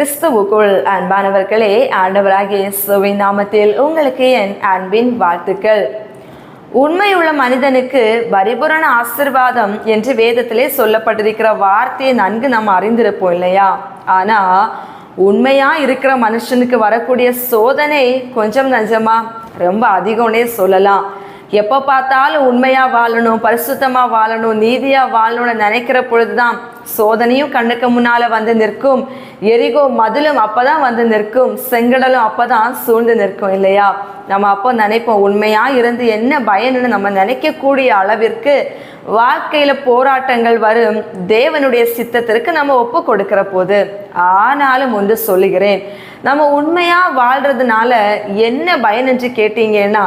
கிறிஸ்துவுக்குள் அன்பானவர்களே ஆண்டவராகிய இயேசுவின் நாமத்தில் உங்களுக்கு என் அன்பின் வாழ்த்துக்கள். உண்மையுள்ள மனிதனுக்கு பரிபூரண ஆசிர்வாதம் என்று வேதத்திலே சொல்லப்பட்டிருக்கிற வார்த்தையை நன்கு நாம் அறிந்திருப்போம் இல்லையா? ஆனா உண்மையா இருக்கிற மனுஷனுக்கு வரக்கூடிய சோதனை கொஞ்சம் நஞ்சமா? ரொம்ப அதிகம்னே சொல்லலாம். எப்போ பார்த்தாலும் உண்மையாக வாழணும் பரிசுத்தமாக வாழணும் நீதியாக வாழணும்னு நினைக்கிற பொழுதுதான் சோதனையும் கண்ணுக்கு முன்னால் வந்து நிற்கும். எரிகோ மதிலும் அப்பதான் வந்து நிற்கும். செங்கடலும் அப்போ தான் சூழ்ந்து நிற்கும் இல்லையா? நம்ம அப்போ நினைப்போம் உண்மையாக இருந்து என்ன பயன்னு நம்ம நினைக்கக்கூடிய அளவிற்கு வாழ்க்கையில போராட்டங்கள் வரும். தேவனுடைய சித்தத்திற்கு நம்ம ஒப்பு கொடுக்கிற போது ஆனாலும் ஒன்று சொல்லுகிறேன். நம்ம உண்மையா வாழ்றதுனால என்ன பயன் என்று கேட்டீங்கன்னா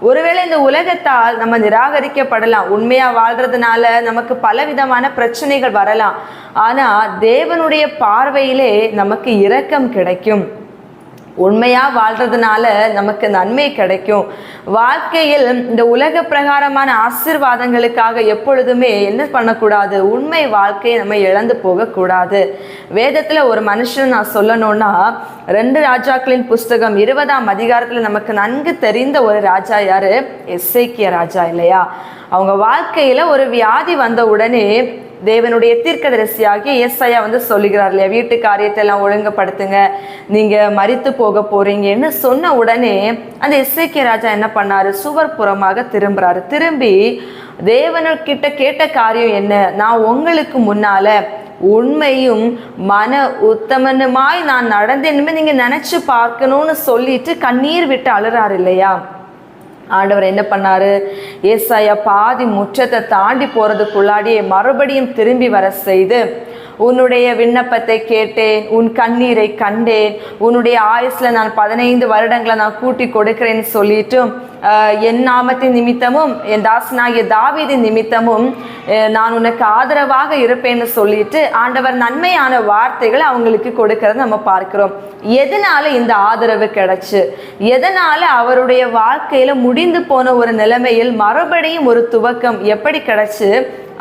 ஒருவேளை இந்த உலகத்தால் நம்ம நிராகரிக்கப்படலாம். உண்மையா வாழ்றதுனால நமக்கு பலவிதமான பிரச்சனைகள் வரலாம். ஆனா தேவனுடைய பார்வையிலே நமக்கு இரக்கம் கிடைக்கும். உண்மையாக வாழ்கிறதுனால நமக்கு நன்மை கிடைக்கும். வாழ்க்கையில் இந்த உலக பிரகாரமான ஆசிர்வாதங்களுக்காக எப்பொழுதுமே என்ன பண்ணக்கூடாது? உண்மை வாழ்க்கையை நம்ம இழந்து போகக்கூடாது. வேதத்தில் ஒரு மனுஷன் நான் சொல்லணும்னா ரெண்டு ராஜாக்களின் புஸ்தகம் இருபதாம் அதிகாரத்தில் நமக்கு நன்கு தெரிந்த ஒரு ராஜா யார்? எஸ்ஐக்கிய ராஜா இல்லையா? அவங்க வாழ்க்கையில் ஒரு வியாதி வந்த உடனே தேவனுடைய தீர்க்கதரிசியாகிய ஏசாயா வந்து சொல்லுகிறார் இல்லையா வீட்டு காரியத்தை எல்லாம் ஒழுங்குபடுத்துங்க நீங்க மறித்து போக போறீங்கன்னு சொன்ன உடனே அந்த எஸ்ஐக்கிய ராஜா என்ன பண்ணாரு? சுவர் புறமாக திரும்புறாரு. திரும்பி தேவனுக்கிட்ட கேட்ட காரியம் என்ன? நான் உங்களுக்கு முன்னால உண்மையும் மன உத்தமனுமாய் நான் நடந்தேன்னு நீங்க நினைச்சு பார்க்கணும்னு சொல்லிட்டு கண்ணீர் விட்டு அழுறாரு இல்லையா? ஆண்டவர் என்ன பண்ணார்? ஏசாயா பாதி முற்றத்தை தாண்டி போகிறதுக்குள்ளாடியே மறுபடியும் திரும்பி வர செய்து உன்னுடைய விண்ணப்பத்தை கேட்டேன் உன் கண்ணீரை கண்டேன் உன்னுடைய ஆயுஸில் நான் பதினைந்து வருடங்களை நான் கூட்டி கொடுக்கிறேன்னு சொல்லிட்டும் என் நாமத்தின் நிமித்தமும் என் தாசனாகிய தாவீதின் நிமித்தமும் நான் உனக்கு ஆதரவாக இருப்பேன்னு சொல்லிட்டு ஆண்டவர் நன்மையான வார்த்தைகளை அவங்களுக்கு கொடுக்கறத நம்ம பார்க்கிறோம். எதனால இந்த ஆதரவு கிடைச்சு? எதனால அவருடைய வாழ்க்கையில முடிந்து போன ஒரு நிலைமையில் மறுபடியும் ஒரு துவக்கம் எப்படி கிடைச்சு?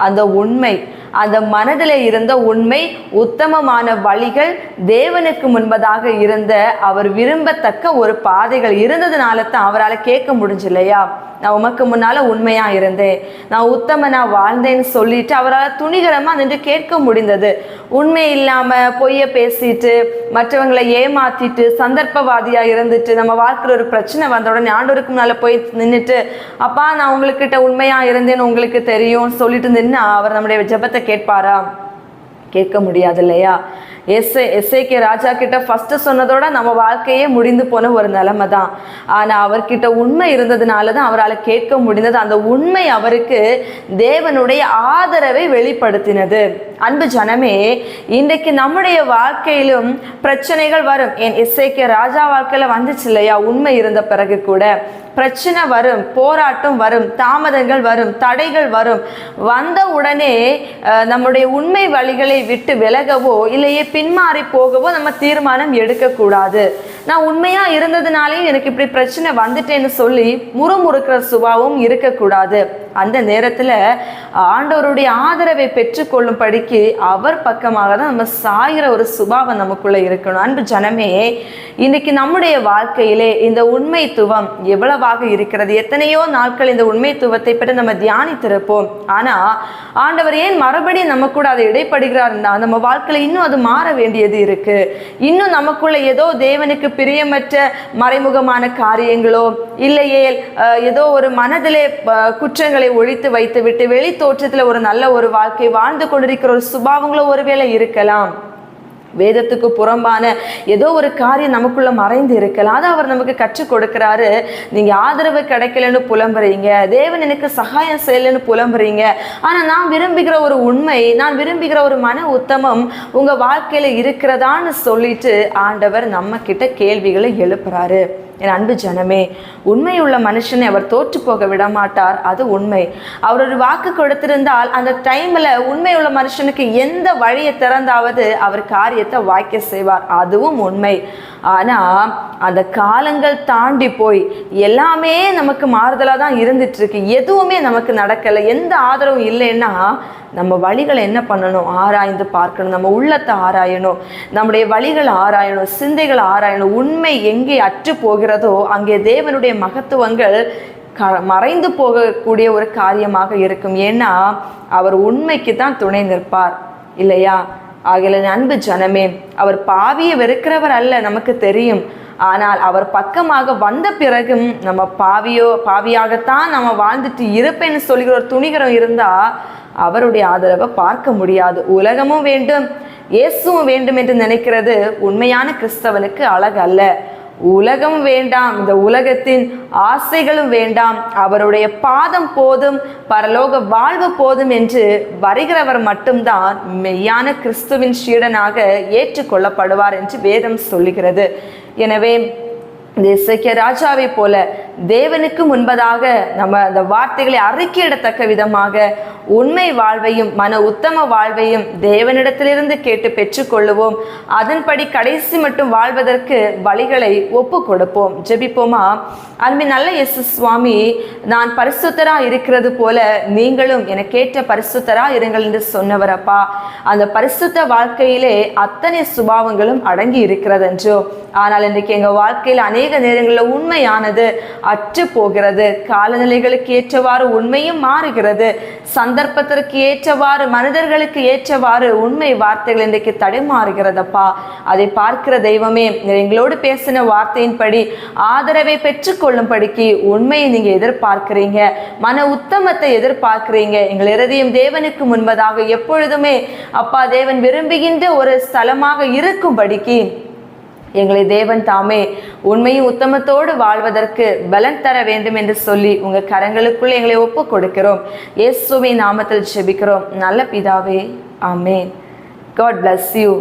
அந்த உண்மை. அந்த மனதில் இருந்த உண்மை உத்தமமான வழிகள் தேவனுக்கு முன்பதாக இருந்த அவர் விரும்பத்தக்க ஒரு பாதைகள் இருந்ததுனால தான் அவரால் கேட்க முடிஞ்சு இல்லையா நான் உமக்கு முன்னால் உண்மையாக இருந்தேன். நான் உத்தமனா வாழ்ந்தேன்னு சொல்லிட்டு அவரால் துணிகரமா நின்று கேட்க முடிந்தது. உண்மை இல்லாம பொய்ய பேசிட்டு மற்றவங்களை ஏமாத்திட்டு சந்தர்ப்பவாதியா இருந்துட்டு நம்ம வாழ்க்கையில் ஒரு பிரச்சனை வந்த உடனே ஆண்டோருக்கு முன்னால போய் நின்றுட்டு அப்பா நான் உங்களுக்கிட்ட உண்மையா இருந்தேன்னு உங்களுக்கு தெரியும் சொல்லிட்டு நின்று அவர் நம்முடைய ஜெபத்தை கேட்பாரா? கேட்க முடியாது இல்லையா? எஸ்ஐ எஸ்ஐக்கு ராஜா கிட்ட ஃபஸ்ட்டு சொன்னதோட நம்ம வாழ்க்கையே முடிந்து போன ஒரு நிலைமை தான் ஆனால் அவர்கிட்ட உண்மை இருந்ததுனால தான் அவரால் கேட்க முடிந்தது. அந்த உண்மை அவருக்கு தேவனுடைய ஆதரவை வெளிப்படுத்தினது. அன்பு ஜனமே இன்றைக்கு நம்முடைய வாழ்க்கையிலும் பிரச்சனைகள் வரும். என் எஸ்ஐக்கு ராஜா வாழ்க்கையில் வந்துச்சு இல்லையா? உண்மை இருந்த பிறகு கூட. பிரச்சனை வரும் போராட்டம் வரும் தாமதங்கள் வரும் தடைகள் வரும். வந்த உடனே நம்முடைய உண்மை வழிகளை விட்டு விலகவோ இல்லையே பின்மாறி போகவோ நம்ம தீர்மானம் எடுக்கக்கூடாது. நான் உண்மையாக இருந்ததுனாலே எனக்கு இப்படி பிரச்சனை வந்துட்டேன்னு சொல்லி முறுமுறுக்கிற சுபாவம் இருக்கக்கூடாது. அந்த நேரத்தில் ஆண்டவருடைய ஆதரவை பெற்றுக்கொள்ளும்படிக்கு அவர் பக்கமாக தான் நம்ம சாகிற ஒரு சுபாவம் நமக்குள்ளே இருக்கணும். அன்பு ஜனமே இன்னைக்கு நம்முடைய வாழ்க்கையிலே இந்த உண்மைத்துவம் எவ்வளவாக இருக்கிறது? எத்தனையோ நாட்கள் இந்த உண்மைத்துவத்தை பற்றி நம்ம தியானித்திருப்போம். ஆனால் ஆண்டவர் ஏன் மறுபடியும் நம்ம கூட அதை இடைப்படுகிறார்னா நம்ம வாழ்க்கையில் இன்னும் அது மாற வேண்டியது இருக்குது இன்னும் நமக்குள்ள ஏதோ தேவனுக்கு பிரியமற்ற மறைமுகமான காரியங்களோ இல்லையே ஏதோ ஒரு மனதிலே குற்றங்களை குற்றங்களை ஒழித்து வைத்துவிட்டு வெளி தோற்றத்தில் ஒரு நல்ல ஒரு வாழ்க்கை வாழ்ந்து கொண்டிருக்கிற ஒரு சுபாவங்களோ ஒருவேளை இருக்கலாம். வேதத்துக்கு புறம்பான ஏதோ ஒரு காரியம் நமக்குள்ள மறைந்து இருக்கலாம். அதை அவர் நமக்கு கற்றுக் கொடுக்கிறாரு. நீங்க ஆதரவு கிடைக்கலன்னு புலம்புறீங்க. தேவன் எனக்கு சகாயம் செய்யலைன்னு புலம்புறீங்க. ஆனா நான் விரும்புகிற ஒரு உண்மை நான் விரும்புகிற ஒரு மன உத்தமம் உங்க வாழ்க்கையில இருக்கிறதான்னு சொல்லிட்டு ஆண்டவர் நம்ம கிட்ட கேள்விகளை எழுப்புறாரு. என் அன்பு ஜனமே உண்மையுள்ள மனுஷனை அவர் தோற்று போக விட மாட்டார் அது உண்மை. அவர் ஒரு வாக்கு கொடுத்திருந்தால் அந்த டைம்ல உண்மையுள்ள மனுஷனுக்கு எந்த வழியை திறந்தாவது அவர் காரியத்தை வாய்க்க செய்வார். அதுவும் உண்மை. ஆனால் அந்த காலங்கள் தாண்டி போய் எல்லாமே நமக்கு மாறுதலாக தான் இருந்துட்டு இருக்கு எதுவுமே நமக்கு நடக்கலை. எந்த ஆதரவும் இல்லைன்னா நம்ம வழிகளை என்ன பண்ணணும்? ஆராய்ந்து பார்க்கணும். நம்ம உள்ளத்தை ஆராயணும். நம்முடைய வழிகளை ஆராயணும். சிந்தைகளை ஆராயணும். உண்மை எங்கே அற்று போகிறதோ அங்கே தேவனுடைய மகத்துவங்கள் க மறைந்து போகக்கூடிய ஒரு காரியமாக இருக்கும். ஏன்னா அவர் உண்மைக்கு தான் துணை நிற்பார். இல்லையா? ஆகிய அன்பு ஜனமே அவர் பாவியை வெறுக்கிறவர் அல்ல நமக்கு தெரியும். ஆனால் அவர் பக்கமாக வந்த பிறகும் நம்ம பாவியோ பாவியாகத்தான் நம்ம வாழ்ந்துட்டு இருப்பேன்னு சொல்கிற ஒரு துணிகரம் இருந்தால் அவருடைய ஆதரவை பார்க்க முடியாது. உலகமும் வேண்டும் இயேசுவும் வேண்டும் என்று நினைக்கிறது உண்மையான கிறிஸ்தவனுக்கு அழகு அல்ல உலகம் வேண்டாம் இந்த உலகத்தின் ஆசைகளும் வேண்டாம். அவருடைய பாதம் போதும் பரலோக வாழ்வு போதும் என்று வருகிறவர் மட்டும்தான் மெய்யான கிறிஸ்துவின் சீடனாக ஏற்றுக்கொள்ளப்படுவார் என்று வேதம் சொல்லுகிறது. எனவே இந்த இசைக்கிய ராஜாவை போல தேவனுக்கு முன்பதாக நம்ம அந்த வார்த்தைகளை அறிக்கையிடத்தக்க விதமாக உண்மை வாழ்வையும் மன உத்தம வாழ்வையும் தேவனிடத்திலிருந்து கேட்டு பெற்றுக்கொள்ளுவோம். அதன்படி கடைசி மட்டும் வாழ்வதற்கு வழிகளை ஒப்பு கொடுப்போம் ஜெபிப்போமா? அன்பு நல்ல எஸ் சுவாமி நான் பரிசுத்தரா இருக்கிறது போல நீங்களும் எனக்கேற்ற பரிசுத்தரா இருங்கள் என்று சொன்னவரப்பா அந்த பரிசுத்த வாழ்க்கையிலே அத்தனை சுபாவங்களும் அடங்கி இருக்கிறதென்றோ. ஆனால் இன்றைக்கு எங்கள் வாழ்க்கையில் அநேக நேரங்களில் உண்மையானது அற்று போகிறது. காலநிலைகளுக்கு ஏற்றவாறு உண்மையும் மாறுகிறது. சந்தர்ப்பத்திற்கு ஏற்றவாறு மனிதர்களுக்கு ஏற்றவாறு உண்மை வார்த்தைகள் இன்றைக்கு தடுமாறுகிறதப்பா. அதை பார்க்கிற தெய்வமே எங்களோடு பேசின வார்த்தையின்படி ஆதரவை பெற்றுக்கொள்ளும்படிக்கு உண்மையை நீங்கள் எதிர்பார்க்கிறீங்க. மன உத்தமத்தை எதிர்பார்க்கிறீங்க. எங்கள் இறுதியும் தேவனுக்கு முன்பதாக எப்பொழுதுமே அப்பா தேவன் விரும்புகின்ற ஒரு ஸ்தலமாக இருக்கும்படிக்கு எங்களை தேவன் தாமே. உண்மையும் உத்தமத்தோடு வாழ்வதற்கு பலன் தர வேண்டும் என்று சொல்லி உங்கள் கரங்களுக்குள் எங்களை ஒப்பு கொடுக்கிறோம் இயேசுவின் நாமத்தில் செபிக்கிறோம் நல்ல பிதாவே ஆமே காட் பிளஸ் யூ